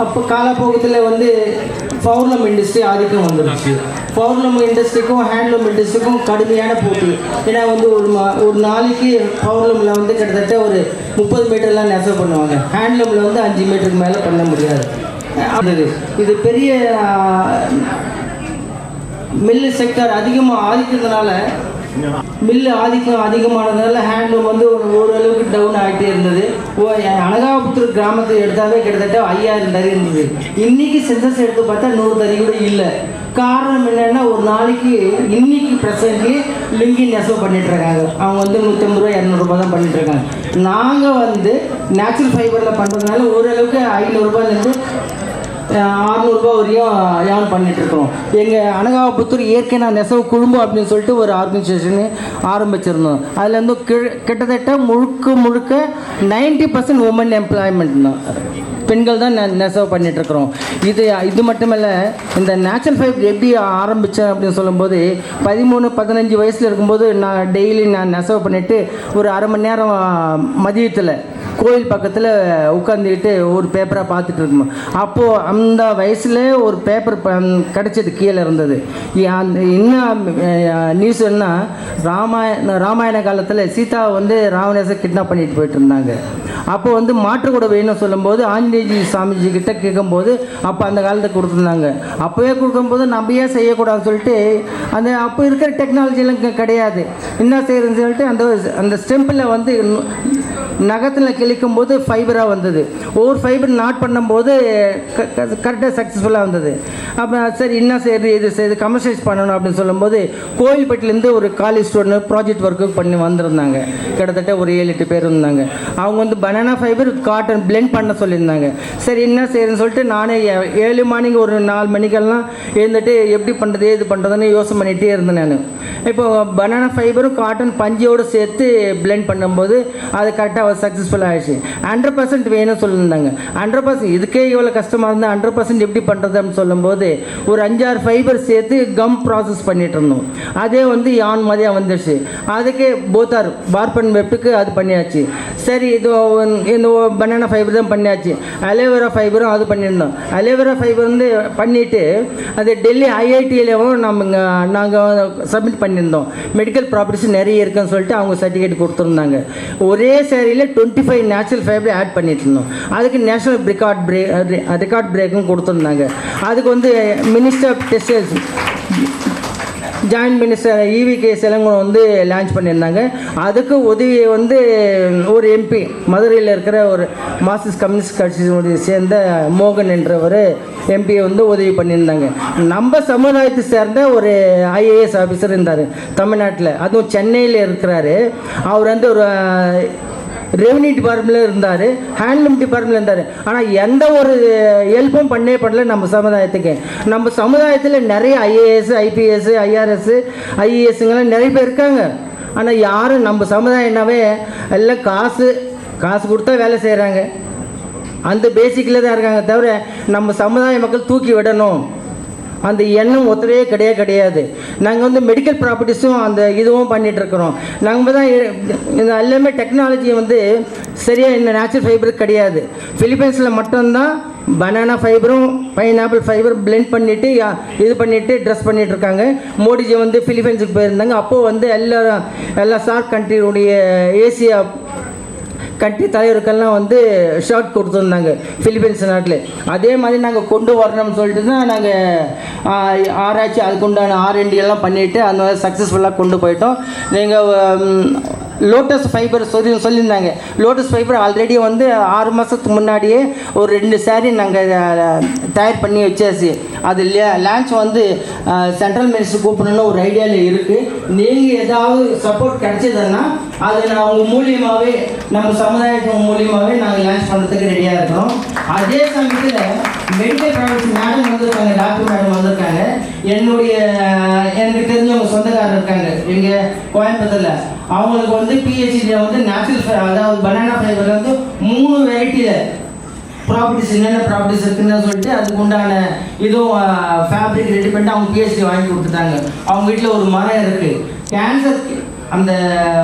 அப்போ காலப்போக்கத்தில் வந்து பௌர்ணம் இண்டஸ்ட்ரி ஆதிக்கம் வந்துருச்சு. பௌர்ணம் இண்டஸ்ட்ரிக்கும் ஹேண்ட்லூம் இண்டஸ்ட்ரிக்கும் கடுமையான போட்டி ஏன்னா வந்து ஒரு மா- ஒரு நாளைக்கு பௌர்ணமில் வந்து கிட்டத்தட்ட ஒரு முப்பது மீட்டர்லாம் நெசவு பண்ணுவாங்க. ஹேண்ட்லூமில் வந்து அஞ்சு மீட்டருக்கு மேலே பண்ண முடியாது. அது இது பெரிய மில்லு செக்டர் அதிகமாக ஆதிக்கிறதுனால மில்லு ஆதிக்கம் அதிகமானதுனால ஹேண்ட்லூம் வந்து ஓரளவுக்கு டவுன் ஆகிட்டே இருந்தது. ஓ அனகாபுத்தூர் கிராமத்தை எடுத்தாவே கிட்டத்தட்ட ஐயாயிரம் தறி இருந்தது. இன்னைக்கு சென்சஸ் எடுத்து பார்த்தா நூறு தறி கூட இல்லை. காரணம் என்னன்னா ஒரு நாளைக்கு இன்னைக்கு ப்ரெசென்ட்லி லிங்கி நெசவு பண்ணிட்டு இருக்காங்க அவங்க வந்து நூற்றம்பது ரூபா இரநூறுபா தான் பண்ணிட்டு இருக்காங்க நாங்கள் வந்து நேச்சுரல் ஃபைபரில் பண்ணுறதுனால ஓரளவுக்கு ஐநூறுரூபாலேருந்து அறநூறுபா வரையும் ஏர்ன் பண்ணிட்டு எங்கள் அனகாபுத்தூர் இயற்கை நான் நெசவு குழும்பு அப்படின்னு சொல்லிட்டு ஒரு ஆர்கனைசேஷனு ஆரம்பிச்சிருந்தோம். அதில் வந்து கிட்டத்தட்ட முழுக்க முழுக்க நைன்டி பர்சன்ட் உமன் எம்ப்ளாய்மெண்ட் தான் பெண்கள் தான் நெ- நெசவு பண்ணிகிட்ருக்குறோம் இது இது இது மட்டுமல்ல இந்த நேச்சுரல் ஃபைபர் எப்படி ஆரம்பித்தேன் அப்படின்னு சொல்லும்போது பதிமூணு பதினஞ்சு வயசில் இருக்கும்போது நான் டெய்லி நான் நெசவு பண்ணிவிட்டு ஒரு அரை மணி நேரம் மதியத்தில் கோயில் பக்கத்தில் உட்காந்துக்கிட்டு ஒரு பேப்பராக பார்த்துட்டு இருக்கோம் அப்போது அந்த வயசுல ஒரு பேப்பர் கிடச்சது கீழே இருந்தது. அந்த என்ன நியூஸ் என்ன ராமாயண ராமாயண காலத்தில் சீதா வந்து ராவணேசை கிட்னாப் பண்ணிட்டு போயிட்டு இருந்தாங்க. அப்போ வந்து மாற்று கூட வேணும்னு சொல்லும்போது ஆஞ்சநேயஜி சாமிஜி கிட்ட கேட்கும்போது அப்போ அந்த காலத்தை கொடுத்துருந்தாங்க. அப்போவே கொடுக்கும்போது நம்ம ஏன் செய்யக்கூடாதுன்னு சொல்லிட்டு அந்த அப்போ இருக்கிற டெக்னாலஜிலாம் கிடையாது. என்ன செய்யறதுன்னு சொல்லிட்டு அந்த அந்த ஸ்டெம்பில் வந்து நகத்தில் கிழிக்கும் போது ஃபைபராக வந்தது. ஒவ்வொரு ஃபைபர் நாட் பண்ணும்போது கரெக்டாக சக்ஸஸ்ஃபுல்லாக வந்தது. அப்போ சரி என்ன செய்யுது இது செய்து கமர்ஷியலைஸ் பண்ணணும் அப்படின்னு சொல்லும்போது கோயில்பட்டிலேருந்து ஒரு காலேஜ் ஸ்டூடெண்ட் ப்ராஜெக்ட் ஒர்க்கு பண்ணி வந்திருந்தாங்க. கிட்டத்தட்ட ஒரு ஏழு எட்டு பேர் இருந்தாங்க. அவங்க வந்து பனானா ஃபைபர் காட்டன் பிளெண்ட் பண்ண சொல்லியிருந்தாங்க. சரி என்ன செய்யறதுன்னு சொல்லிட்டு நானே ஏழு மார்னிங் ஒரு நாலு மணிக்கெல்லாம் எழுந்துட்டு எப்படி பண்ணுறது ஏது பண்ணுறதுன்னு யோசனை பண்ணிகிட்டே இருந்தேன் நான். இப்போது பனானா ஃபைபரும் காட்டன் பஞ்சியோடு சேர்த்து பிளெண்ட் பண்ணும்போது அது கரெக்டாக சக்ஸஸ்ஃபுல் ஆகிடுச்சு ஹண்ட்ரட் பர்சன்ட் வேணும்னு சொல்லியிருந்தாங்க. ஹண்ட்ரட் பர்சன்ட் இதுக்கே இவ்வளோ கஷ்டமாக இருந்தால் ஹண்ட்ரட் பர்சன்ட் எப்படி பண்ணுறது அப்படின்னு சொல்லும்போது ஒரு அஞ்சாறு ஃபைபர் சேர்த்து கம் ப்ராசஸ் பண்ணிட்டு இருந்தோம். அதே வந்து யான் மாதிரியாக வந்துடுச்சு. அதுக்கே போத்தார் பார்பன் வெப்புக்கு அது பண்ணியாச்சு. சரி இது இந்த பனானா ஃபைபர் தான் பண்ணியாச்சு. அலோவேரா ஃபைபரும் அது பண்ணியிருந்தோம். அலோவேரா ஃபைபர் வந்து பண்ணிவிட்டு அது டெல்லி ஐஐடியிலவும் நம்ம நாங்கள் சப்மிட் பண்ணி பண்ணியிருந்தோம். மெடிக்கல் ப்ராப்பர்ட்டிஸ் நிறைய இருக்குன்னு சொல்லிட்டு அவங்க சர்டிஃபிகேட் கொடுத்துருந்தாங்க. ஒரே சேரீயில் twenty five natural fibre add பண்ணிட்டு இருந்தோம் அதுக்கு நேஷனல் ரெக்கார்ட் பிரேக் ரெக்கார்ட் பிரேக்கும் கொடுத்துருந்தாங்க. அதுக்கு வந்து minister of textiles joint minister E V வந்து லான்ச் பண்ணியிருந்தாங்க. அதுக்கு உதவியை வந்து ஒரு எம்பி மதுரையில் இருக்கிற ஒரு மார்க்சிஸ்ட் கம்யூனிஸ்ட் கட்சியினுடைய சேர்ந்த மோகன் என்றவர் எம்பியை வந்து உதவி பண்ணியிருந்தாங்க. நம்ம சமுதாயத்தை சேர்ந்த ஒரு ஐஏஎஸ் ஆஃபீஸர் இருந்தார் தமிழ்நாட்டில். அதுவும் சென்னையில் இருக்கிறாரு. அவர் வந்து ஒரு ரெவன்யூ டிபார்ட்மெண்ட்டில் இருந்தார் ஹேண்ட்லூம் டிபார்ட்மெண்ட்டில் இருந்தார். ஆனால் எந்த ஒரு ஹெல்ப்பும் பண்ணே பண்ணல நம்ம சமுதாயத்துக்கு. நம்ம சமுதாயத்தில் நிறைய ஐஏஎஸ் ஐபிஎஸ் ஐஆர்எஸ் ஐஏஎஸ்ங்கெல்லாம் நிறைய பேர் இருக்காங்க. ஆனால் யாரும் நம்ம சமுதாயம்னாவே எல்லாம் காசு காசு கொடுத்தா வேலை செய்கிறாங்க அந்த பேசிக்கில் தான் இருக்காங்க தவிர நம்ம சமுதாய மக்கள் தூக்கி விடணும். அந்த எண்ணம் ஒத்தவே கிடையாது கிடையாது. நாங்கள் வந்து மெடிக்கல் ப்ராப்பர்ட்டிஸும் அந்த இதுவும் பண்ணிகிட்ருக்குறோம் இருக்கிறோம். நாங்கள் தான் இது எல்லாமே டெக்னாலஜி வந்து சரியாக இந்த நேச்சுரல் ஃபைபர் கிடையாது. ஃபிலிப்பைன்ஸில் மட்டும்தான் பனானா ஃபைபரும் பைனாப்பிள் ஃபைபர் பிளெண்ட் பண்ணிவிட்டு இது பண்ணிவிட்டு ட்ரெஸ் பண்ணிகிட்ருக்காங்க இருக்காங்க. மோடிஜி வந்து ஃபிலிப்பைன்ஸுக்கு போயிருந்தாங்க. அப்போது வந்து எல்லா எல்லா சார்க் கண்ட்ரியுடைய ஏசியா கட்டி தலைவருக்கெல்லாம் வந்து ஷர்ட் கொடுத்துருந்தாங்க பிலிப்பைன்ஸ் நாட்டில். அதே மாதிரி நாங்கள் கொண்டு வரணும்னு சொல்லிட்டு தான் நாங்கள் ஆராய்ச்சி அதுக்குண்டான ஆர்என்டி எல்லாம் பண்ணிவிட்டு அந்த மாதிரி சக்ஸஸ்ஃபுல்லாக கொண்டு போயிட்டோம். நீங்கள் லோட்டஸ் ஃபைபர் சொல்லி சொல்லியிருந்தாங்க. லோட்டஸ் ஃபைபர் ஆல்ரெடி வந்து ஆறு மாதத்துக்கு முன்னாடியே ஒரு ரெண்டு சேரீ நாங்கள் தயார் பண்ணி வச்சாச்சு. அது லான்ச் வந்து சென்ட்ரல் மினிஸ்டர் கூப்பிடணும்னு ஒரு ஐடியாவில் இருக்குது நீங்கள் ஏதாவது சப்போர்ட் கிடைச்சதுன்னா அது நான் உங்கள் மூலியமாகவே நம்ம சமுதாயத்தின் மூலியமாகவே நாங்கள் லான்ச் பண்ணுறதுக்கு ரெடியாக இருக்கிறோம். அதே சமயத்தில் மெடிக்கல் ப்ராடக்ட்ஸ் மேடம் வந்திருக்காங்க டாக்டர் மேடம் வந்திருக்காங்க. என்னுடைய எனக்கு தெரிஞ்சவங்க சொந்தக்காரர் இருக்காங்க. எங்கள் கோயம்புத்தூரில். அவங்களுக்கு வந்து பிஹெச்டி வந்து நேச்சுரல் அதாவது பனானா ஃபைபர் வந்து மூணு வெரைட்டியில் ப்ராப்பர்ட்டிஸ் என்னென்ன ப்ராப்பர்ட்டிஸ் இருக்குன்னு சொல்லிட்டு அதுக்கு உண்டான இதுவும் ஃபேப்ரிக் ரெடி பண்ணிட்டு அவங்க பிஹெச்டி வாங்கி கொடுத்துட்டாங்க. அவங்க வீட்டில் ஒரு மரம் இருக்குது கேன்சர் அந்த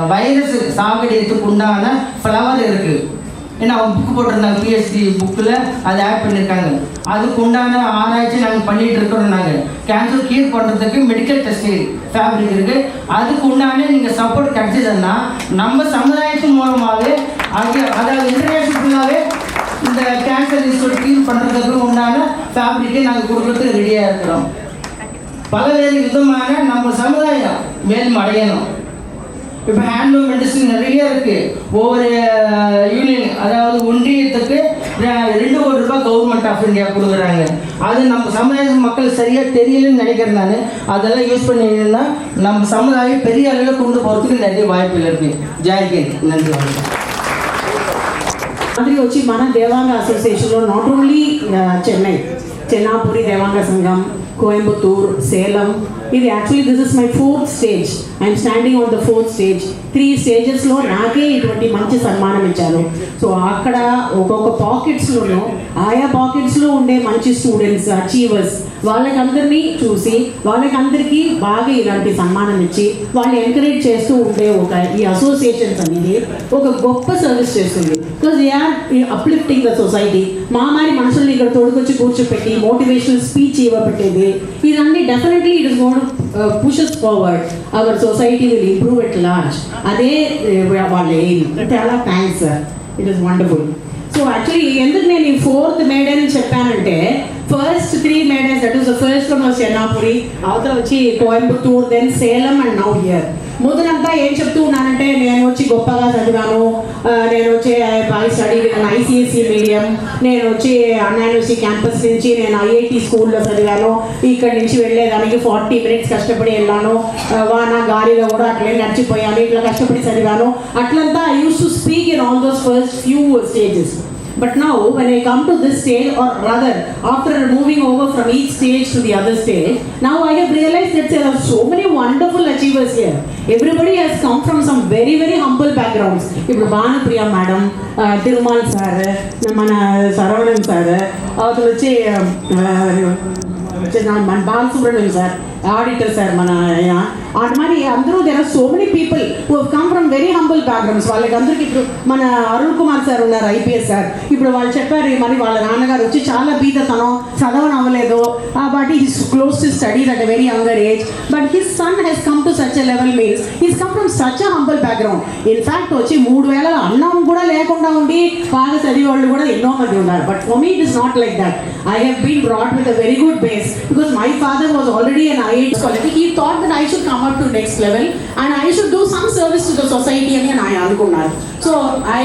வைரஸ் சாகடியத்துக்கு உண்டான ஃப்ளவர் இருக்குது ஏன்னா அவங்க புக் போட்டிருந்தாங்க பிஎஸ்சி புக்கில் அதை ஆட் பண்ணியிருக்காங்க அதுக்கு உண்டான ஆராய்ச்சி நாங்கள் பண்ணிகிட்டு இருக்கிறோம் நாங்கள் கேன்சர் கியூர் பண்ணுறதுக்கு மெடிக்கல் டெஸ்டிங் ஃபேப்ரிக் இருக்குது அதுக்கு உண்டான நீங்கள் சப்போர்ட் கிடைச்சதுன்னா நம்ம சமுதாயத்தின் மூலமாகவே அது அதாவது இன்டர்நேஷனல் இந்த கேன்சர் இன்ஸ்டியூட் கியூர் பண்ணுறதுக்கு உண்டான ஃபேப்ரிக்கை நாங்கள் கொடுக்குறதுக்கு ரெடியாக இருக்கிறோம். பலவேறு விதமான நம்ம சமுதாயம் மேலும் அடையணும். இப்போ ஹேண்ட்லூம் மெடிசன் நிறைய இருக்கு ஒவ்வொரு யூனியன் அதாவது ஒன்றியத்துக்கு ரெ- ரெண்டு கோடி ரூபாய் கவர்மெண்ட் ஆஃப் இந்தியா கொடுக்குறாங்க அது நம்ம சமுதாய மக்கள் சரியாக தெரியலன்னு நினைக்கிறேன் நான் அதெல்லாம் யூஸ் பண்ணிங்கன்னா நம்ம சமுதாயம் பெரிய அளவில் கொண்டு போகிறதுக்கு நிறைய வாய்ப்புகள் இருக்கு ஜாய்கேட் நன்றி வணக்கம் మాదిరి వచ్చి మన దేవాంగ అసోసియేషన్లో నాట్ ఓన్లీ చెన్నై చెన్నాపురి దేవాంగ సంఘం కోయంబత్తూర్ సేలం ఇది actually this is my fourth stage I'm standing on the fourth stage three స్టేజెస్లో నాకే ఇటువంటి మంచి సన్మానం ఇచ్చారు. సో అక్కడ ఒక్కొక్క పాకెట్స్లోనూ ఆయా పాకెట్స్లో ఉండే మంచి స్టూడెంట్స్ అచీవర్స్ వాళ్ళకందరినీ చూసి వాళ్ళకందరికీ బాగా ఇలాంటి సన్మానం ఇచ్చి వాళ్ళు ఎంకరేజ్ చేస్తూ ఉండే ఒక ఈ అసోసియేషన్స్ అనేది ఒక గొప్ప సర్వీస్ చేస్తుంది. Because they are uplifting the society మామారి మనుషుల్ని ఇక్కడ తోడుకొచ్చి కూర్చోపెట్టి మోటివేషనల్ స్పీచ్ ఇవ్వబెట్టేది. ఇదన్నీ definitely it is gonna pushes forward our society will improve at large అదే వాళ్ళ ఎయిమ్ చాలా thanks sir it is wonderful so actually ఎందుకు నేను ఈ ఫోర్త్ మేడన్ చెప్పానంటే first three maidens that is the first one was Chennapuri అవతల వచ్చి Coimbatore then Salem and now here ముందునంతా ఏం చెప్తూ ఉన్నానంటే నేను వచ్చి గొప్పగా చదివాను. నేను వచ్చి బాగా స్టడీ ఐసిఎస్సి మీడియం. నేను వచ్చి అన్నా యూనివర్సిటీ క్యాంపస్ నుంచి నేను ఐఐటి స్కూల్లో చదివాను. ఇక్కడి నుంచి వెళ్ళేదానికి ఫార్టీ మినిట్స్ కష్టపడి వెళ్ళాను. వాన గాలిలో కూడా అట్లే నడిచిపోయాను. ఇట్లా కష్టపడి చదివాను. అట్లంతా I use to speak in all those first few stages But now, when I come to this stage, or rather, after moving over from each stage to the other stage, now I have realized that there are so many wonderful achievers here. Everybody has come from some very, very humble backgrounds. People, Bhanupriya madam, uh, Tirumal sir, మన సరవణం sir అవతల వచ్చి మన Balasubrahmanyam sir auditor sir మన ఆయన. అటు మరి అందరూ there are so many people who come from very humble backgrounds వాళ్ళకి అందరికి ఇప్పుడు మన అరుణ్ కుమార్ సార్ ఉన్నారు ఐపీఎస్ సార్. ఇప్పుడు వాళ్ళు చెప్పారు మరి వాళ్ళ నాన్నగారు వచ్చి చాలా బీదతనం చదవని అవ్వలేదు but is close to studies at very younger age but his son he's come to such a level means he's come from such a humble background in fact వచ్చి మూడు వేల అన్నం కూడా లేకుండా ఉండి బాగా చదివేవాళ్ళు కూడా ఎన్నో మంది ఉన్నారు. But for me it is not like that I have been brought with a very good base because my father was already an IIT quality he thought that I should come up to next level and I should do some service to the society అని ఆయన అనుకున్నారు. So I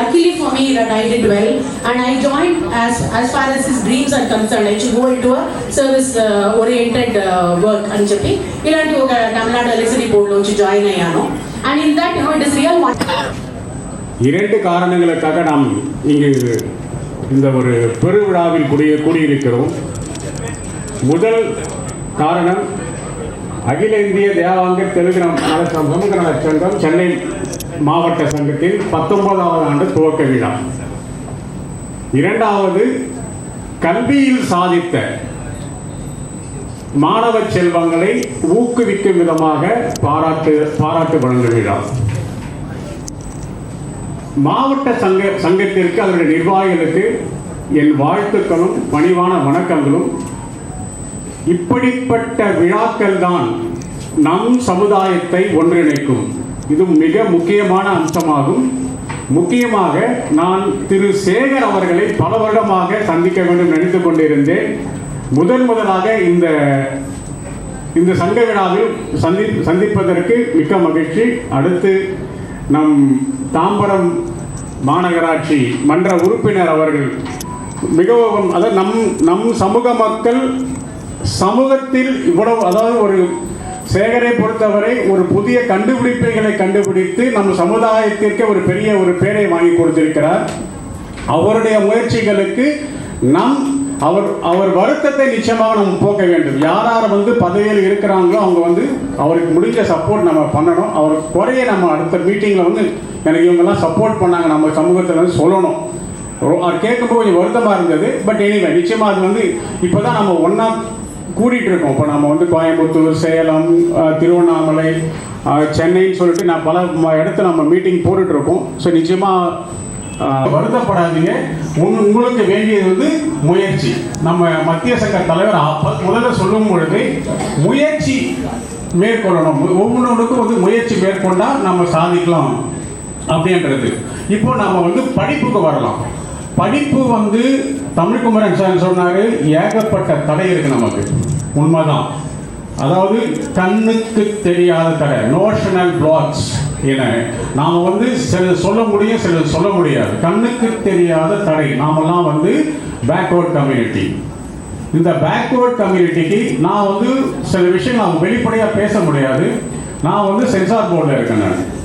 luckily for me that I did well and I join as as far as his dreams are concern I should go into service uh, oriented uh, అని చెప్పి ఇలాంటి ఒక Tamil Nadu electricity board నుంచి join అయ్యాను. And in that it is real இரண்டு காரணங்களுக்காக நாம் இங்கு இந்த ஒரு பெருவிழாவில் கூடிய கூடியிருக்கிறோம். முதல் காரணம் அகில இந்திய தேவாங்க தெலுங்கு நல சங்கம் சமூக நல சங்கம் சென்னை மாவட்ட சங்கத்தின் பத்தொன்பதாவது ஆண்டு துவக்க விழா. இரண்டாவது கல்வியில் சாதித்த மாணவ செல்வங்களை ஊக்குவிக்கும் விதமாக பாராட்டு பாராட்டு வழங்கும் விழா மாவட்ட சங்க சங்கத்திற்கு அதனுடைய நிர்வாகிகளுக்கு என் வாழ்த்துக்களும் பணிவான வணக்கங்களும். இப்படிப்பட்ட விழாக்கள் தான் நம் சமுதாயத்தை ஒன்றிணைக்கும். இது மிக முக்கியமான அம்சமாகும். முக்கியமாக நான் திரு சேகர் அவர்களை பல வருடமாக சந்திக்க வேண்டும் நினைத்து கொண்டிருந்தேன். முதன் முதலாக இந்த இந்த சங்க விழாவில் சந்தி சந்திப்பதற்கு மிக்க மகிழ்ச்சி. அடுத்து நம் தாம்பரம் மாநகராட்சி மன்ற உறுப்பினர் அவர்கள் மிகவும் அதாவது நம் நம் சமூக மக்கள் சமூகத்தில் இவ்வளவு அதாவது ஒரு சேகரை பொறுத்தவரை ஒரு புதிய கண்டுபிடிப்புகளை கண்டுபிடித்து நம் சமுதாயத்திற்கு ஒரு பெரிய ஒரு பேரை வாங்கி கொடுத்திருக்கிறார். அவருடைய முயற்சிகளுக்கு நம் அவர் அவர் வருத்தத்தை நிச்சயமாக நம்ம போக்க வேண்டும். யார் யார் வந்து பதவியில் இருக்கிறாங்களோ அவங்க வந்து அவருக்கு முடிஞ்ச சப்போர்ட் நம்ம பண்ணணும். அவர் குறைய நம்ம அடுத்த மீட்டிங்கில் வந்து எனக்கு இவங்கெல்லாம் சப்போர்ட் பண்ணாங்க. நம்ம சமூகத்தில் வந்து சொல்லணும். அது கேட்கும்போது கொஞ்சம் வருத்தமாக இருந்தது. பட் எனிவே நிச்சயமாக அது வந்து இப்போ தான் நம்ம ஒன்றா கூட்டிகிட்டு இருக்கோம். இப்போ நம்ம வந்து கோயம்புத்தூர் சேலம் திருவண்ணாமலை சென்னைன்னு சொல்லிட்டு நான் பல ம- இடத்துல நம்ம மீட்டிங் போட்டுட்ருக்கோம் ஸோ நிச்சயமாக வருத்தப்படாதீங்க. உங்க- உங்களுக்கு வேண்டியது வந்து முயற்சி. நம்ம மத்திய சங்க தலைவர் முதல்ல சொல்லும் பொழுது முயற்சி மேற்கொள்ளணும். ஒவ்வொன்றுக்கும் வந்து முயற்சி மேற்கொண்டால் நம்ம சாதிக்கலாம். அப்படின்றது இப்போ நம்ம வந்து படிப்புக்கு வரலாம். படிப்பு வந்து தமிழ்குமரன் சார் சொன்னாரு? ஏகப்பட்ட தடை இருக்கு நமக்கு. உண்மைதான். அதாவது கண்ணுக்கு தெரியாத தடை. நோஷனல் பிளாக்ஸ் என. நாம் வந்து சில சொல்ல முடியும் சில சொல்ல முடியாது. கண்ணுக்கு தெரியாத தடை. நாமெல்லாம் வந்து பேக்வர்ட் கம்யூனிட்டி இந்த பேக்வர்ட் கம்யூனிட்டிக்கு நான் வந்து சில விஷயம் நான் வெளிப்படையாக பேச முடியாது. நான் வந்து சென்சார் போர்டில் இருக்கேன் நான்.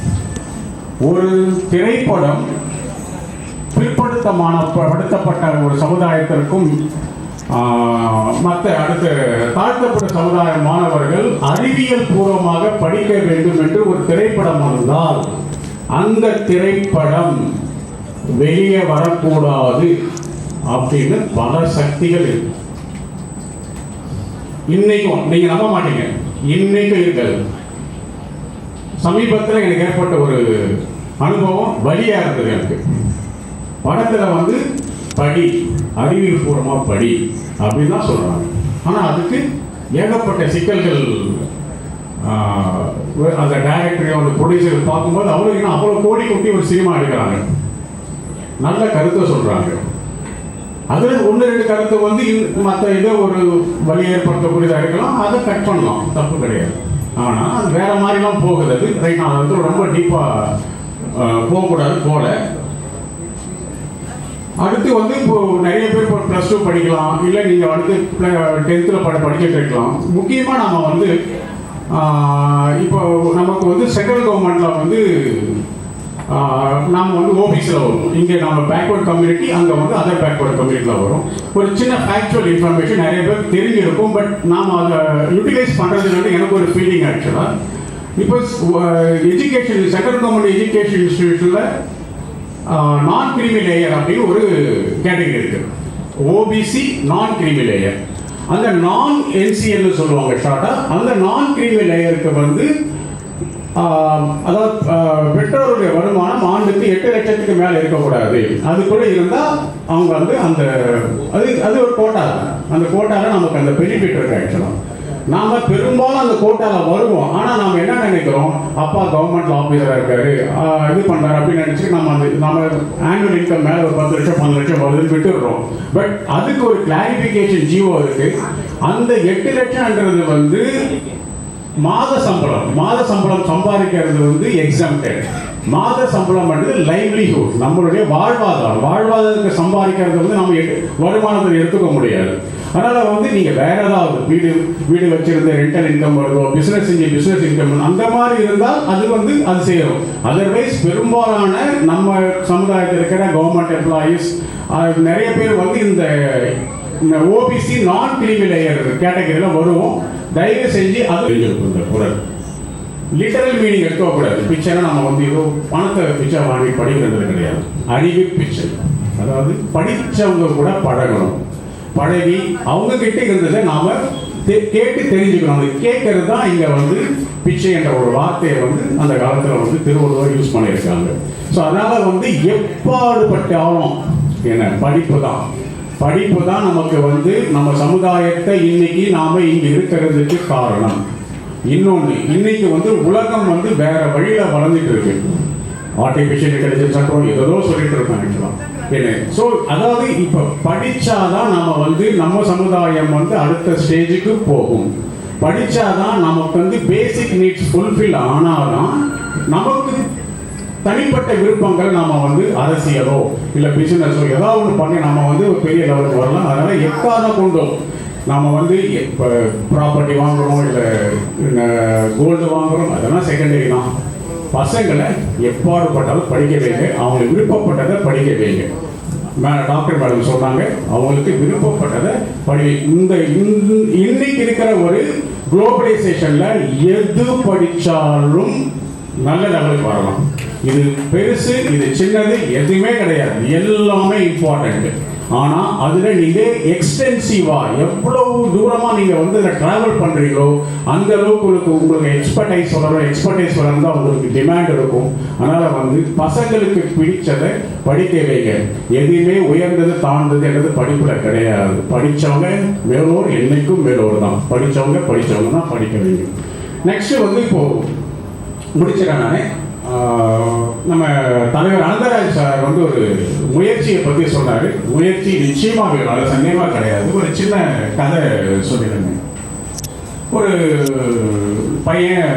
ஒரு திரைப்படம் பிற்படுத்தமான படுத்தப்பட்ட ஒரு சமுதாயத்திற்கும் மற்ற அடுத்த தாழ்த்தப்பட்ட சமுதாய மாணவர்கள் அறிவியல் பூர்வமாக படிக்க வேண்டும் என்று ஒரு திரைப்படம் வந்தால் அந்த திரைப்படம் வெளியே வரக்கூடாது அப்படின்னு பல சக்திகள் இருக்கு. இன்னைக்கும் நீங்க நம்ப மாட்டீங்க. இன்னைக்கும் இருக்காது. சமீபத்தில் எனக்கு ஏற்பட்ட ஒரு அனுபவம் வழியாக இருந்தது எனக்கு. படத்தில் வந்து படி அறிவியல்பூர்வமாக படி அப்படின்னு தான் சொல்றாங்க. ஆனால் அதுக்கு ஏகப்பட்ட சிக்கல்கள் அந்த டைரக்டரையும் அந்த ப்ரொடியூசர் பார்க்கும்போது இன்னும் அவ்வளோ கோடி கொட்டி ஒரு சினிமா எடுக்கிறாங்க. நல்ல கருத்தை சொல்றாங்க. அதில் ஒன்று ரெண்டு கருத்து வந்து மற்ற ஏதோ ஒரு வழி ஏற்படுத்தக்கூடியதாக இருக்கலாம். அதை கட் பண்ணலாம். தப்பு கிடையாது. ஆனால் அது வேற மாதிரிலாம் போகுது. அது ரைட் நான் வந்து ரொம்ப டீப்பாக போகக்கூடாது போல அடுத்து வந்து இப்போ நிறைய பேர் இப்போ ப்ளஸ் டூ படிக்கலாம் இல்லை நீங்கள் வந்து டென்த்தில் பட படிச்சுட்டு இருக்கலாம். முக்கியமாக நம்ம வந்து இப்போ நமக்கு வந்து சென்ட்ரல் கவர்மெண்ட்டில் வந்து நாம் வந்து ஓபிஸில் வரும். இங்கே நம்ம பேக்வர்ட் கம்யூனிட்டி அங்கே வந்து அதர் பேக்வர்ட் கம்யூனிட்டியில் வரும். ஒரு சின்ன ஃபேக்சுவல் இன்ஃபர்மேஷன் நிறைய பேர் தெரிஞ்சிருக்கும் பட் நாம் அதை யூட்டிலைஸ் பண்ணுறது வந்து எனக்கு ஒரு ஃபீலிங் ஆக்சுவலாக இப்போ எஜுகேஷன் சென்ட்ரல் கவர்மெண்ட் எஜுகேஷன் இன்ஸ்டியூஷனில் நான் கிரிமி லேயர் அப்படின்னு ஒரு கேட்டகரி இருக்கு. ஓபிசி நான் கிரிமி லேயர் அந்த நான் என்சிஎல்னு சொல்லுவாங்க ஷார்ட்டாக அந்த நான் கிரிமி லேயருக்கு வந்து அதாவது பெற்றோருடைய வருமானம் ஆண்டுக்கு எட்டு லட்சத்துக்கு மேலே இருக்கக்கூடாது. அதுக்குள்ள இருந்தால் அவங்க வந்து அந்த அது அது ஒரு கோட்டா தான். அந்த கோட்டாவில் நமக்கு அந்த பெனிஃபிட் இருக்கு ஆக்சுவலாக நாம பெரும்பாலும் அந்த கோட்டால வருவோம். ஆனா நாம என்ன நினைக்கிறோம்? அப்பா கவர்மெண்ட் ஆபீசரா இருக்காரு. இது பண்றாரு அப்படின்னு நினைச்சு நம்ம அந்த நம்ம ஆனுவல் இன்கம் மேல ஒரு பத்து லட்சம் பன்னெண்டு லட்சம் வருதுன்னு விட்டுடுறோம். பட் அதுக்கு ஒரு கிளாரிபிகேஷன் ஜீவோ இருக்கு. அந்த எட்டு லட்சம்ன்றது வந்து மாத சம்பளம். மாத சம்பளம் சம்பாதிக்கிறது வந்து எக்ஸாம்டட் மாத சம்பளம் வந்து லைவ்லிஹுட் நம்மளுடைய வாழ்வாதாரம். வாழ்வாதாரத்துக்கு சம்பாதிக்கிறது வந்து நம்ம எடு- வருமானத்தை எடுத்துக்க முடியாது. அதனால வந்து நீங்க வேற ஏதாவது வீடு வீடு வச்சிருந்த ரெண்டல் இன்கம் வருதோ பிசினஸ் செஞ்சு பிசினஸ் இன்கம் அந்த மாதிரி இருந்தால் அது வந்து அது செய்யணும் அதர்வைஸ் பெரும்பாலான நம்ம சமுதாயத்தில் இருக்கிற கவர்மெண்ட் எம்ப்ளாயீஸ் நிறைய பேர் வந்து இந்த இந்த ஓபிசி நான் கிரிமி லேயர் கேட்டகரியில் வருவோம். தயவு செஞ்சு அது இந்த குரல். லிட்டரல் மீனிங் எடுக்கக்கூடாது. பிச்சைனா நம்ம வந்து ஏதோ பணத்தை பிச்சை வாங்கி படிக்கிறது கிடையாது. அறிவு பிச்சை. அதாவது படிச்சவங்க கூட பழகணும். பழகி அவங்க கிட்ட இருந்ததை நாம கேட்டு தெரிஞ்சுக்கணும். அது கேட்கறது தான் இங்க வந்து பிச்சை என்ற ஒரு வார்த்தையை வந்து அந்த காலத்தில் வந்து திருவள்ளுவர் யூஸ் பண்ணியிருக்காங்க. ஸோ அதனால வந்து எப்பாடுபட்டாலும் என்ன படிப்பு தான். படிப்பு தான் நமக்கு வந்து நம்ம சமுதாயத்தை இன்னைக்கு நாம இங்கே இருக்கிறதுக்கு காரணம். இன்னொன்று இன்னைக்கு வந்து உலகம் வந்து வேற வழியில் வளர்ந்துட்டு இருக்கு. ஆர்டிஃபிஷியல் இன்டெலிஜென்ஸ் அப்புறம் ஏதோ சொல்லிட்டு இருக்காங்க ஸோ அதாவது இப்போ படித்தாதான் நம்ம வந்து நம்ம சமுதாயம் வந்து அடுத்த ஸ்டேஜுக்கு போகும். படித்தாதான் நமக்கு வந்து பேசிக் நீட்ஸ் ஃபுல்ஃபில் ஆனாதான் நமக்கு தனிப்பட்ட விருப்பங்கள் நம்ம வந்து அரசியலோ இல்லை பிசினஸோ ஏதாவது ஒன்று பண்ணி நம்ம வந்து பெரிய லெவலுக்கு வரலாம். அதனால் எக்காரணம் கொண்டோம் நம்ம வந்து இப்போ ப்ராப்பர்ட்டி வாங்குறோம் இல்லை கோல்டு வாங்குறோம் அதெல்லாம் செகண்டரி தான். பசங்களை எப்பாடுபட்டாலும் படிக்க வைங்க. அவங்க விருப்பப்பட்டதை படிக்க வைங்க. மே டாக்டர் மேடம் சொன்னாங்க அவங்களுக்கு விருப்பப்பட்டதை படி இந்த இன்னைக்கு இருக்கிற ஒரு குளோபலைசேஷன்ல எது படித்தாலும் நல்ல லெவலுக்கு வரலாம். இது பெருசு இது சின்னது எதுவுமே கிடையாது. எல்லாமே இம்பார்ட்டண்ட்டு ஆனால் அதில் நீங்கள் எக்ஸ்டென்சிவாக எவ்வளவு தூரமாக நீங்கள் வந்து இதில் ட்ராவல் பண்ணுறீங்களோ அந்த அளவுக்கு உங்களுக்கு உங்களுக்கு எக்ஸ்பர்டைஸ் வளரும். எக்ஸ்பர்டைஸ் தான் உங்களுக்கு டிமாண்ட் இருக்கும். அதனால் வந்து பசங்களுக்கு பிடிச்சதை படிக்க வைங்க. எதுவுமே உயர்ந்தது தாழ்ந்தது என்றது படிப்பில் கிடையாது. படித்தவங்க மேலோர் என்னைக்கும் மேலோர் தான். படித்தவங்க படித்தவங்க தான் படிக்க வைங்க. நெக்ஸ்ட் வந்து இப்போது முடிச்சிடறேன் நான். நம்ம தலைவர் அனந்தராஜ் சார் வந்து ஒரு முயற்சியை பற்றி சொன்னார். முயற்சி நிச்சயமாக வேணும். அது சந்தேகமாக கிடையாது. ஒரு சின்ன கதை சொல்லிடுங்க. ஒரு பையன்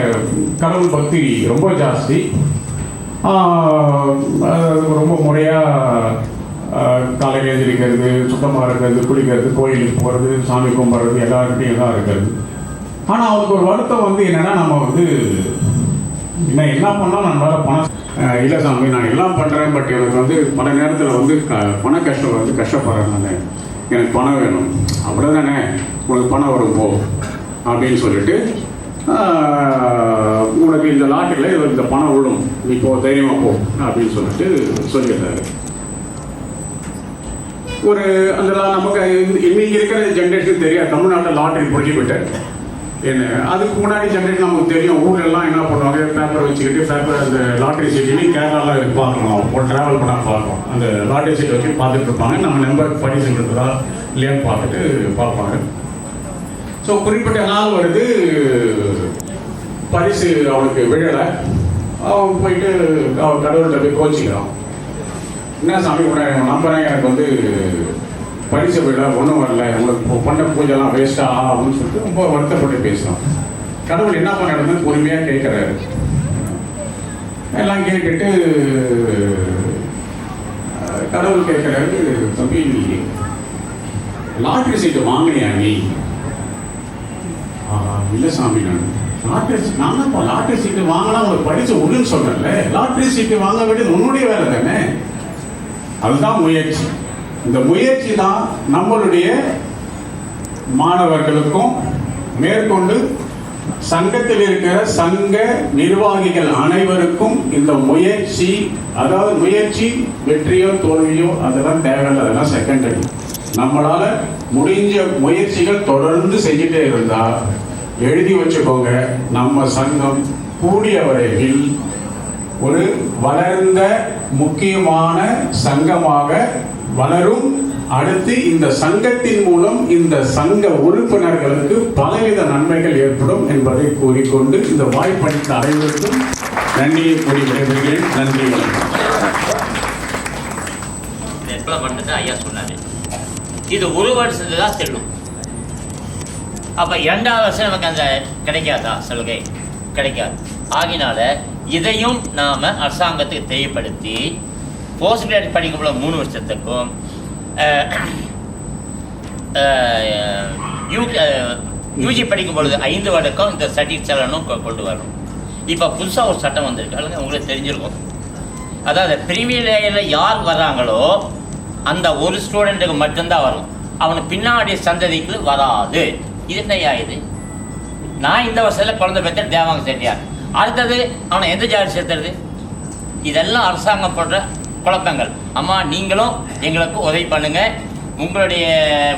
கடவுள் பக்தி ரொம்ப ஜாஸ்தி. ரொம்ப முறையாக காலையில் எழுந்திரிக்கிறது சுத்தமாக இருக்கிறது குளிக்கிறது கோயிலுக்கு போகிறது சாமி கும்பிட்றது எல்லாருக்கிட்டையும் எல்லாம் இருக்கிறது. ஆனால் அவனுக்கு ஒரு வருத்தம் வந்து என்னென்னா நம்ம வந்து நான் என்ன பண்ணாலும் நம்மளால் பணம் அஹ் இல்லை சாமி நான் எல்லாம் பண்ணுறேன் பட் எனக்கு வந்து பல நேரத்தில் வந்து க பண கஷ்டம் வந்து கஷ்டப்படுறேன் நான். எனக்கு பணம் வேணும். அவ்வளோதானே உனக்கு பணம் வரும் போ. அப்படின்னு சொல்லிட்டு ஆஹ், உனக்கு இந்த லாட்டில் இந்த பணம் விடும் நீ போ தைரியமாக போ அப்படின்னு சொல்லிட்டு சொல்லியிருந்தாரு ஒரு அந்த லா- நமக்கு இன்னைக்கு இருக்கிற ஜென்ரேஷன் தெரியாது. தமிழ்நாட்டில் லாட்டரி பிடிச்சி விட்டேன் என்ன அதுக்கு முன்னாடி ஜென்ரேட் நமக்கு தெரியும் ஊர்லெல்லாம் என்ன பண்ணுவாங்க? பேப்பர் வச்சுக்கிட்டு பேப்பர் அந்த லாட்டரி சீட்லேயும் கேரளாவில் பார்க்கலாம் ஒரு ட்ராவல் பண்ண பார்ப்போம் அந்த லாட்டரி சீட் வச்சு பார்த்துட்டு இருப்பாங்க. நம்ம நம்பர் பரிசு இருக்குதா இல்லையான்னு பார்த்துட்டு பார்ப்பாங்க. ஸோ குறிப்பிட்ட நாள் வருது. பரிசு அவனுக்கு விழலை. அவன் போயிட்டு அவன் கடவுள்கிட்ட போய் கோச்சிக்கிறான். என்ன சாமி உன்னை நம்புறேன். எனக்கு வந்து படித்த விழா ஒன்றும் வரல. உங்களுக்கு பண்ண பூஜைலாம் வேஸ்டா அப்படின்னு சொல்லிட்டு ரொம்ப வருத்தப்பட்டு பேசுகிறோம் கடவுள் என்ன பண்ணணும்னு பொறுமையாக கேட்குறாரு எல்லாம் கேட்டுட்டு கடவுள் கேட்குறாரு தம்பி லாட்ரி சீட்டு வாங்கினியா நீ? ஆஹ், இல்லை சாமி நான். லாட்ரி நான் இப்போ லாட்ரி சீட்டு வாங்கினா உங்களுக்கு படித்து விடுன்னு சொன்னேன்ல. லாட்ரி சீட்டு வாங்க வேண்டியது உன்னுடைய வேலை தானே? அதுதான் முயற்சி. இந்த முயற்சி தான் நம்மளுடைய மாணவர்களுக்கும் மேற்கொண்டு சங்கத்தில் இருக்கிற சங்க நிர்வாகிகள் அனைவருக்கும் இந்த முயற்சி அதாவது முயற்சி வெற்றியோ தோல்வியோ அதெல்லாம் தேவையில்லை அதெல்லாம் செகண்டரி நம்மளால் முடிஞ்ச முயற்சிகள் தொடர்ந்து செஞ்சுட்டே இருந்தால் எழுதி வச்சுக்கோங்க நம்ம சங்கம் கூடிய வரையில் ஒரு வளர்ந்த முக்கியமான சங்கமாக வளரும் அடுத்து இந்த சங்கத்தின் மூலம் இந்த சங்க உறுப்பினர்களுக்கு பலவித நன்மைகள் ஏற்படும் என்பதை கூறிக்கொண்டு இந்த வாய்ப்பளித்த அனைவருக்கும் நன்றியை கூறி விடைபெறுகிறேன். நன்றி. வணக்கம் ஐயா சொன்னாரு. இது ஒரு வருஷத்துக்கு தான் செல்லும். அப்போ இரண்டாவது வருஷம் நமக்கு அந்த கிடைக்காதா சலுகை? கிடைக்காது. ஆகினால இதையும் நாம் அரசாங்கத்துக்கு தெரியப்படுத்தி போஸ்ட் கிராஜுவேட் படிக்கும்போது மூணு வருஷத்துக்கும் யூ யூஜி படிக்கும் பொழுது ஐந்து வருடம் இந்த சர்டிஃபிகேட் செலவனும் கொ- கொண்டு வரணும். இப்போ புதுசாக ஒரு சட்டம் வந்திருக்கு. அல்லது உங்களுக்கு தெரிஞ்சிருக்கும். அதாவது பிரிவிலேயில் யார் வர்றாங்களோ அந்த ஒரு ஸ்டூடெண்ட்டுக்கு மட்டும்தான் வரும். அவனுக்கு பின்னாடி சந்ததிக்கு வராது. இது என்னையா இது? நான் இந்த வருஷத்தில் குழந்தை பெற்ற தேவாங்க செட்டியார் அடுத்தது அவனை எந்த ஜாதி சேர்த்துறது? இதெல்லாம் அரசாங்கம் போடுற குழப்பங்கள். அம்மா நீங்களும் எங்களுக்கு உதவி பண்ணுங்க. உங்களுடைய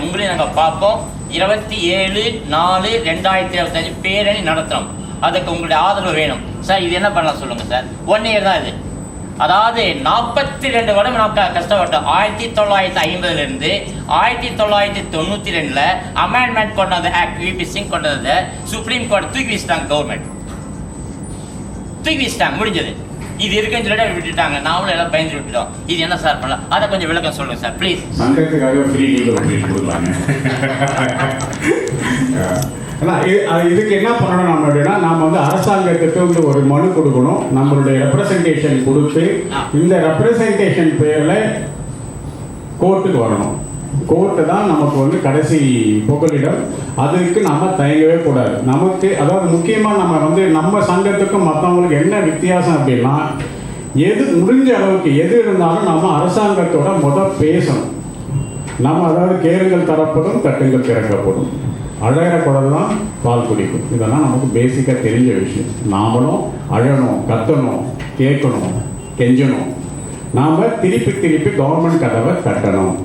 உங்களையும் நாங்கள் பார்ப்போம். இருபத்தி ஏழு நாலு ரெண்டாயிரத்தி இருபத்தஞ்சு பேரணி நடத்துகிறோம் அதுக்கு உங்களுடைய ஆதரவு வேணும். சார் இது என்ன பண்ணலாம் சொல்லுங்கள் சார்? ஒன் இயர் தான் இது. அதாவது நாற்பத்தி ரெண்டு வருடம் நான் கஷ்டப்பட்டோம். ஆயிரத்தி தொள்ளாயிரத்தி ஐம்பதுலேருந்து ஆயிரத்தி தொள்ளாயிரத்தி தொண்ணூற்றி ரெண்டில் அமெண்ட்மெண்ட் கொண்டு வந்த ஆக்ட் விபி சிங் கொண்டு வந்த சுப்ரீம் கோர்ட் தூக்கி வச்சுட்டாங்க கவர்மெண்ட் தூக்கி வீசிட்டாங்க முடிஞ்சது. இது இருக்குன்னு சொல்லிட்டு விட்டுட்டாங்க. நாமளும் எல்லாம் பயந்து விட்டுட்டோம். இது என்ன சார் பண்ணலாம்? அதை கொஞ்சம் விளக்கம் சொல்லுங்க சார் ப்ளீஸ் சங்கத்துக்காக ஃப்ரீ ஒப்பீனியன் கொடுக்கலாங்க இதுக்கு என்ன பண்ணணும் நம்ம அப்படின்னா நாம வந்து அரசாங்கத்துக்கு வந்து ஒரு மனு கொடுக்கணும். நம்மளுடைய ரெப்ரசன்டேஷன் கொடுத்து இந்த ரெப்ரசன்டேஷன் பேரில் கோர்ட்டுக்கு வரணும். கோர்ட்டு தான் நமக்கு வந்து கடைசி புகலிடம் அதுக்கு நம்ம தயங்கவே கூடாது. நமக்கு அதாவது முக்கியமாக நம்ம வந்து நம்ம சங்கத்துக்கும் மற்றவங்களுக்கு என்ன வித்தியாசம் அப்படின்னா எது முடிஞ்ச அளவுக்கு எது இருந்தாலும் நம்ம அரசாங்கத்தோட முத பேசணும். நம்ம அதாவது கேருங்கள் தரப்படும் தட்டுங்கள் திறக்கப்படும். அழகிற குடல் தான் பால் குடிக்கும். இதெல்லாம் நமக்கு பேசிக்காக தெரிஞ்ச விஷயம். நாமளும் அழணும் கத்தணும் கேட்கணும் கெஞ்சணும். நாம் திருப்பி திருப்பி கவர்மெண்ட் கதவை தட்டணும்.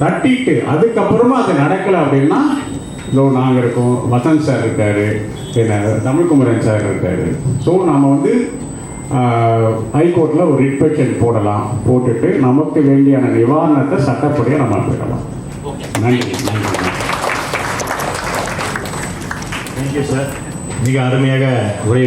தட்டிட்டு அதுக்கப்புறமா அது நடக்கலை அப்படின்னா இதோ நாங்கள் இருக்கோம் வசந்த் சார் இருக்காரு என்ன தமிழ்குமரன் சார் இருக்காரு. ஸோ நம்ம வந்து ஹைகோர்ட்டில் ஒரு ரிட்பெக்ஷன் போடலாம் போட்டுட்டு நமக்கு வேண்டியான நிவாரணத்தை சட்டப்படியாக நம்ம பெறலாம். ஓகே. நன்றி நன்றி. தேங்க்யூ சார் மிக அருமையாக உரை